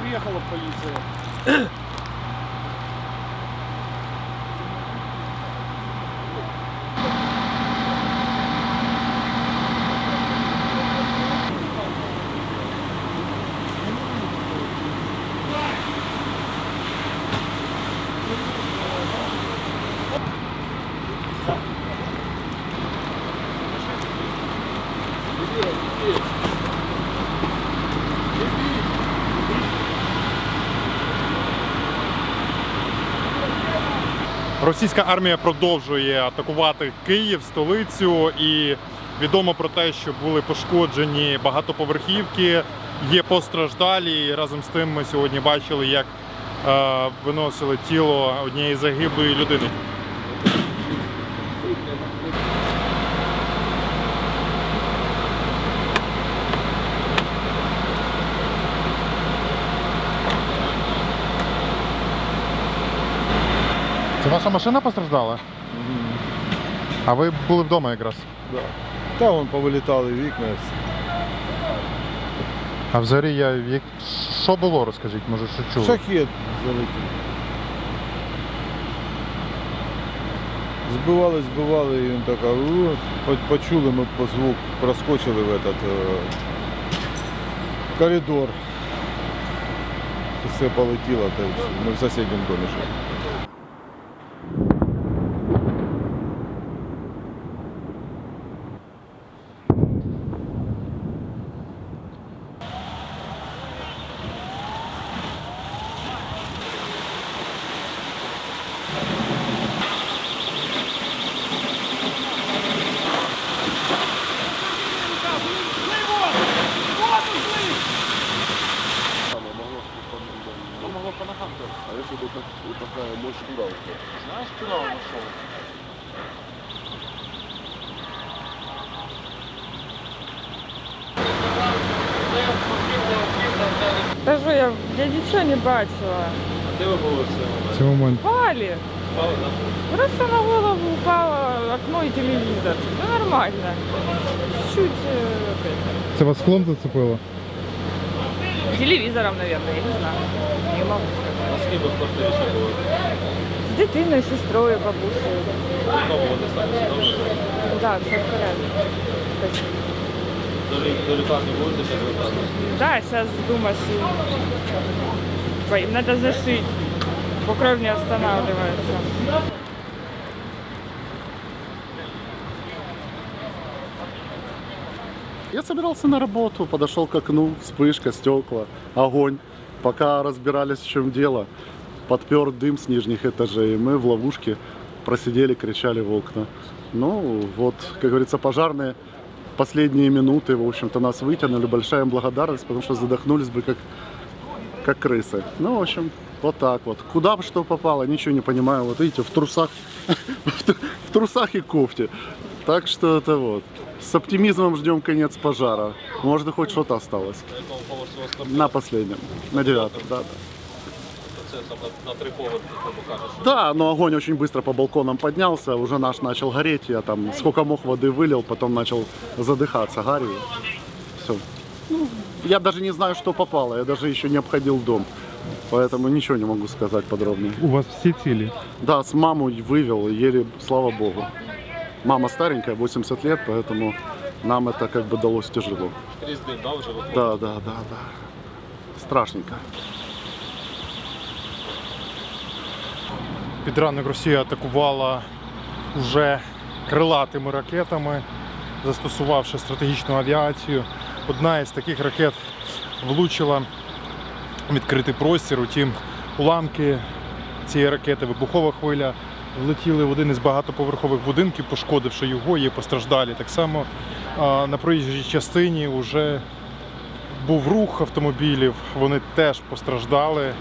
приехала полиция. Російська армія продовжує атакувати Київ, столицю, і відомо про те, що були пошкоджені багатоповерхівки, є постраждалі. І разом з тим ми сьогодні бачили, як е, виносили тіло однієї загиблої людини. Це ваша машина постраждала? А ви були вдома якраз. Да. Та вон повилітали вікна. А взагалі я як що було, розкажіть, може, що чули? Шахет залетів. Збивали, збивали, і він така, «У». По- почули ми по звук, проскочили в этот е, коридор. Все полетіло, й ми в сусідньому домі жили. А бы так- вот такая мощь туда ушла? Знаешь, куда он ушел? Та що я, я нічого не бачила. Де ви були в момент? Цей момент. Пали. Спали, да? Просто на голову упало окно и телевизор. Ну нормально. Чуть-чуть э, Це вас склон зацепило? Телевизором, наверное, я не знаю. Не могу сказать. А з ким ви в квартирі ще були? З дитиною, сестрою, бабусею. Вдома вони добре? Да, все в порядке. Спасибо. До, лі- до лікарні будете ще звертатися? Да, сейчас жду машину. Типа, Им надо зашить, бо кровь не останавливается. Я собирался на работу, подошел к окну, вспышка, стекла, огонь. Пока разбирались, в чем дело, подпер дым с нижних этажей. Мы в ловушке просидели, кричали в окна. Ну, вот, как говорится, пожарные последние минуты, в общем-то, нас вытянули. Большая им благодарность, потому что задохнулись бы как, как крысы. Ну, в общем, вот так вот. Куда бы что попало, ничего не понимаю. Вот видите, в трусах, в трусах и кофте. Так что это вот. С оптимизмом ждем конец пожара. Может, и хоть что-то осталось. На якому поверсі у вас квартира? На последнем. На девятом, да, да. Це там на, на три поверхи, грубо кажучи. Да, но огонь очень быстро по балконам поднялся. Уже наш начал гореть. Я там сколько мог воды вылил, потом начал задыхаться гарью. Все. Ну, я даже не знаю, что попало. Я даже еще не обходил дом. Поэтому ничего не могу сказать подробнее. У вас всі цілі. Да, с маму вывел, еле, слава богу. Мама старенькая, 80 лет, поэтому нам это как бы далось тяжело. Крізь дим, да, вже виходить? Да, да, да, да. Страшненько. Під ранок Росія атакувала вже крилатими ракетами, застосувавши стратегічну авіацію. Одна із таких ракет влучила в відкритий простір. Утім, уламки цієї ракети, вибухова хвиля, влетіли в один із багатоповерхових будинків, пошкодивши його, є постраждалі. Так само на проїжджій частині вже був рух автомобілів, вони теж постраждали.